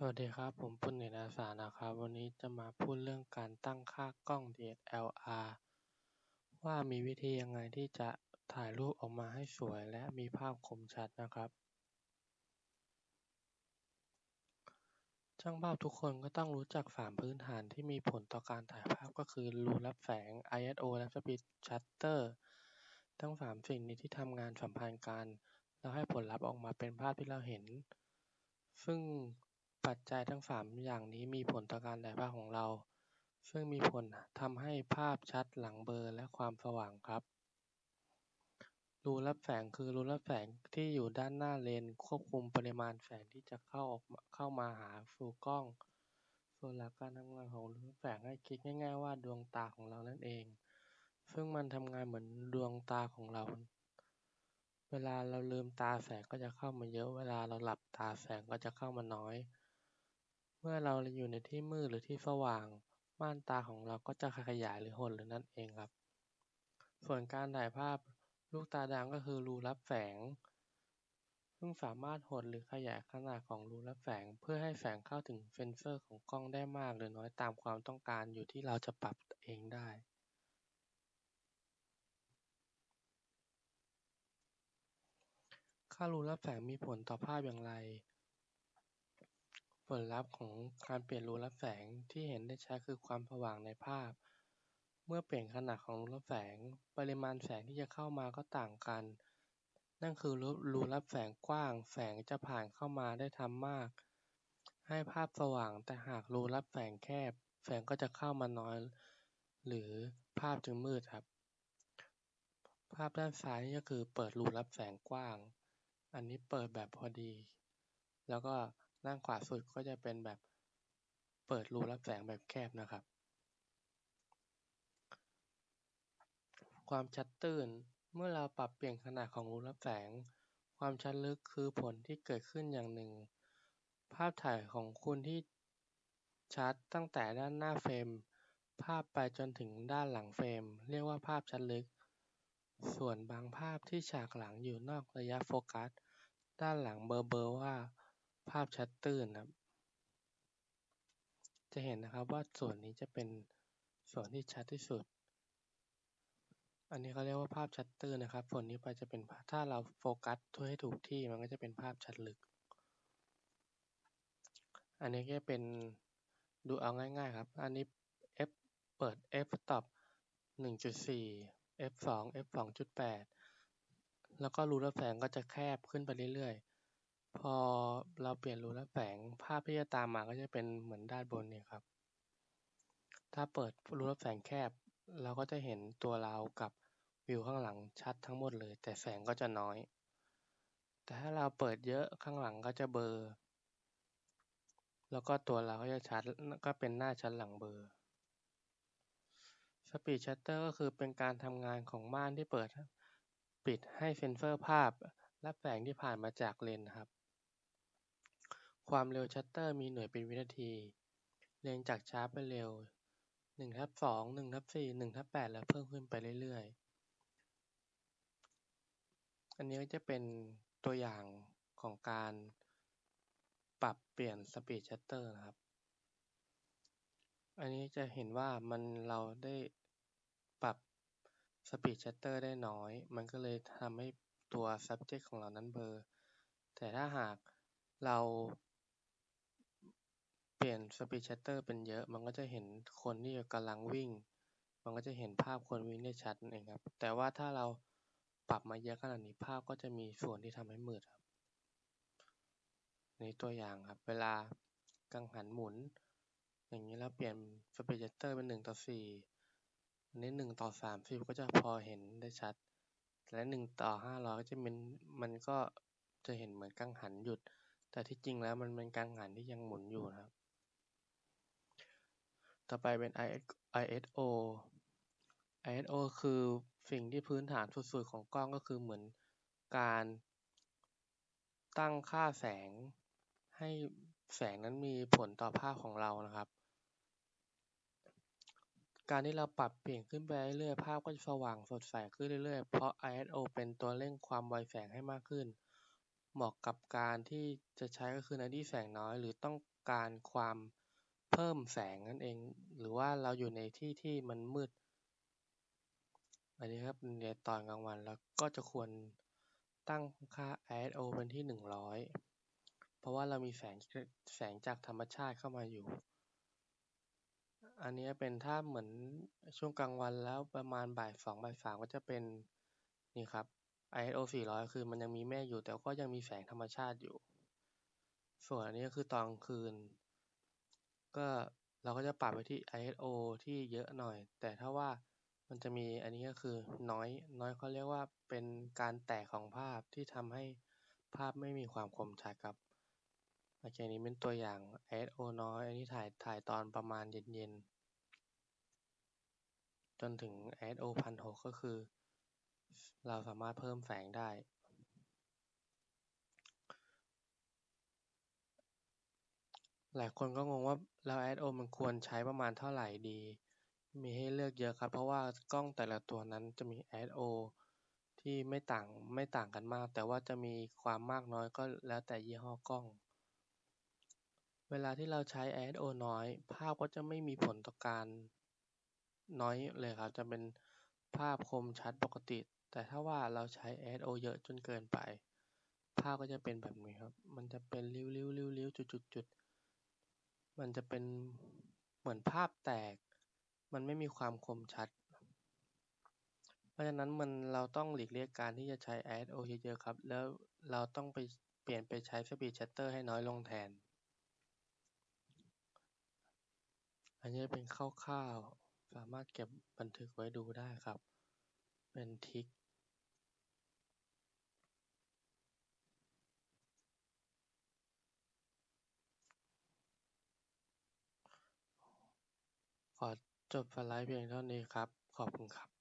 สวัสดีครับ ผมปุณณเดชอาสานะครับ วันนี้จะมาพูดเรื่องการตั้งค่ากล้อง DSLR ว่ามีวิธียังไงที่จะถ่ายรูปออกมาให้สวยและมีภาพคมชัดนะครับ ช่างภาพทุกคนก็ต้องรู้จักสามพื้นฐานที่มีผลต่อการถ่ายภาพก็คือรูรับแสง ISO และ Speed Shutter ทั้งสามสิ่งนี้ที่ทำงานสัมพันธ์กันแล้วให้ผลลัพธ์ออกมาเป็นภาพที่เราเห็น ซึ่ง ปัจจัยทั้งสามอย่างนี้มีผลต่อการถ่ายภาพของเรา ซึ่งมีผลทำให้ภาพชัดหลังเบลอและความสว่างครับ รูรับแสงคือรูรับแสงที่อยู่ด้านหน้าเลนส์ควบคุมปริมาณแสงที่จะเข้าออกเข้ามาหาสู่กล้อง ส่วนหลักการทำงานของรูรับแสงให้คิดง่าย ๆ ว่าดวงตาของเรานั่นเอง ซึ่งมันทำงานเหมือนดวงตาของเราเวลาเราลืมตาแสงก็จะเข้ามาเยอะ เวลาเราหลับตาแสงก็จะเข้ามาน้อย เมื่อเราอยู่ในที่มืดหรือที่สว่าง ม่านตาของเราก็จะขยายหรือหดลงนั่นเองครับ ส่วนการถ่ายภาพลูกตาดำก็คือรูรับแสง ซึ่งสามารถหดหรือขยายขนาดของรูรับแสง เพื่อให้แสงเข้าถึงเซนเซอร์ของกล้องได้มากหรือน้อยตามความต้องการอยู่ที่เราจะปรับเองได้ค่ารูรับแสงมีผลต่อภาพอย่างไร ผลลัพธ์ของการเปลี่ยนรูรับแสงที่เห็นได้ชัดคือความสว่างในภาพ เมื่อเปลี่ยนขนาดของรูรับแสง ปริมาณแสงที่จะเข้ามาก็ต่างกัน นั่นคือรูรับแสงกว้าง แสงจะผ่านเข้ามาได้ทำมาก ให้ภาพสว่าง แต่หากรูรับแสงแคบ แสงก็จะเข้ามาน้อย หรือภาพจึงมืดครับ ภาพด้านซ้ายนี่ก็คือเปิดรูรับแสงกว้าง อันนี้เปิดแบบพอดี แล้วก็ ด้านขวาสุดก็จะเป็นแบบเปิดรูรับแสงแบบแคบนะครับ ความชัดตื้นเมื่อเราปรับเปลี่ยนขนาดของรูรับแสง ความชัดลึกคือผลที่เกิดขึ้นอย่างหนึ่ง ภาพถ่ายของคุณที่ชัดตั้งแต่ด้านหน้าเฟรม ภาพไปจนถึงด้านหลังเฟรม เรียกว่าภาพชัดลึก ส่วนบางภาพที่ฉากหลังอยู่นอกระยะโฟกัส ด้านหลังเบลอๆว่า ภาพชัดตื้นครับ จะเห็นนะครับว่าส่วนนี้จะเป็นส่วนที่ชัดที่สุด อันนี้เขาเรียกว่าภาพชัดตื้นนะครับ ส่วนนี้ไปจะเป็นถ้าเราโฟกัสทั่วให้ถูกที่มันก็จะเป็นภาพชัดลึก อันนี้ก็เป็นดูเอาง่ายๆครับ อันนี้ f เปิด f stop 1.4 f 2 f 2.8แล้วก็รูรับแสงก็จะแคบขึ้นไปเรื่อยๆ พอเราเปลี่ยนรูรับแสงภาพที่จะตามมาก็จะเป็นเหมือนด้านบนเนี่ยครับ ถ้าเปิดรูรับแสงแคบ เราก็จะเห็นตัวเรากับวิวข้างหลังชัดทั้งหมดเลย แต่แสงก็จะน้อย แต่ถ้าเราเปิดเยอะข้างหลังก็จะเบลอแล้วก็ตัวเราก็จะชัดก็เป็นหน้าชัดหลังเบลอสปีดชัตเตอร์ก็คือเป็นการทำงานของม่านที่เปิด ปิดให้เซนเซอร์ภาพรับแสงที่ผ่านมาจากเลนส์ครับ ความเร็วชัตเตอร์มีหน่วยเป็นวินาที เรียงจากช้าไปเร็วหนึ่งทับสองหนึ่งทับสี่หนึ่งทับแปดแล้วเพิ่มขึ้นไปเรื่อยๆ อันนี้ก็จะเป็นตัวอย่างของการปรับเปลี่ยนสปีดชัตเตอร์นะครับ อันนี้จะเห็นว่ามันเราได้ปรับสปีดชัตเตอร์ได้น้อย มันก็เลยทำให้ตัว subject ของเรานั้นเบลอแต่ถ้าหากเรา เปลี่ยน Speed Shutter เป็นเยอะ มันก็จะเห็นคนที่กำลังวิ่ง มันก็จะเห็นภาพคนวิ่งได้ชัดนั่นเองครับ แต่ว่าถ้าเราปรับมาเยอะขนาดนี้ภาพก็จะมีส่วนที่ทำให้มืดครับนี่ตัวอย่างครับ เวลากังหันหมุน อย่างนี้แล้วเปลี่ยน Speed Shutter เป็นหนึ่งต่อสี่อันนี้หนึ่งต่อสามสิบก็จะพอเห็นได้ชัด และหนึ่งต่อห้าร้อยก็จะเป็นมันก็จะเห็นเหมือนกังหันหยุด แต่ที่จริงแล้วมันเป็นกังหันที่ยังหมุนอยู่นะครับ ต่อไปเป็น ISO ISO คือสิ่งที่พื้นฐานสุดๆของกล้องก็คือเหมือนการตั้งค่าแสงให้แสงนั้นมีผลต่อภาพของเรานะครับ การที่เราปรับเปลี่ยนขึ้นไปเรื่อยๆภาพก็จะสว่างสดใสขึ้นเรื่อยๆ เพราะ ISO เป็นตัวเร่งความไวแสงให้มากขึ้น เหมาะกับการที่จะใช้ก็คือในที่แสงน้อย หรือต้องการความ เพิ่มแสงนั่นเอง หรือว่าเราอยู่ในที่ที่มันมืดอันนี้ครับในตอนกลางวันแล้วก็จะควรตั้งค่า ISO เป็นที่หนึ่งร้อยเพราะว่าเรามีแสงแสงจากธรรมชาติเข้ามาอยู่ อันนี้เป็นถ้าเหมือนช่วงกลางวันแล้วประมาณบ่ายสองบ่ายสามก็จะเป็นนี่ครับ ISO 400 คือมันยังมีเมฆอยู่แต่ก็ยังมีแสงธรรมชาติอยู่ ส่วนอันนี้ก็คือตอนกลางคืน ก็เราก็จะปรับไปที่ ISO ที่เยอะหน่อย แต่ถ้าว่ามันจะมีอันนี้ก็คือน้อยน้อยเขาเรียกว่าเป็นการแตกของภาพที่ทำให้ภาพไม่มีความคมชัดครับโอเคนี้เป็นตัวอย่าง ISO น้อย อันนี้ถ่ายถ่ายตอนประมาณเย็นๆ จนถึง ISO 1006ก็คือ เราสามารถเพิ่มแสงได้ หลายคนก็งงว่าแล้ว ISO มันควรใช้ประมาณเท่าไหร่ดี มีให้เลือกเยอะครับ เพราะว่ากล้องแต่ละตัวนั้นจะมี ISO ที่ไม่ต่างไม่ต่างกันมาก แต่ว่าจะมีความมากน้อยก็แล้วแต่ยี่ห้อกล้อง เวลาที่เราใช้ ISO น้อย ภาพก็จะไม่มีผลต่อการน้อยเลยครับ จะเป็นภาพคมชัดปกติ แต่ถ้าว่าเราใช้ ISO เยอะจนเกินไป ภาพก็จะเป็นแบบนี้ครับ มันจะเป็นริ้วริ้วริ้วริ้วจุดจุดจุด มันจะเป็นเหมือนภาพแตก มันไม่มีความคมชัด เพราะฉะนั้นมันเราต้องหลีกเลี่ยงการที่จะใช้ ISO เยอะๆครับ แล้วเราต้องไปเปลี่ยนไปใช้ Speed Shutter ให้น้อยลงแทน อันนี้เป็นคร่าวๆ สามารถเก็บบันทึกไว้ดูได้ครับ เป็นทริ ขอจบสไลด์เพียงเท่านี้ครับ ขอบคุณครับ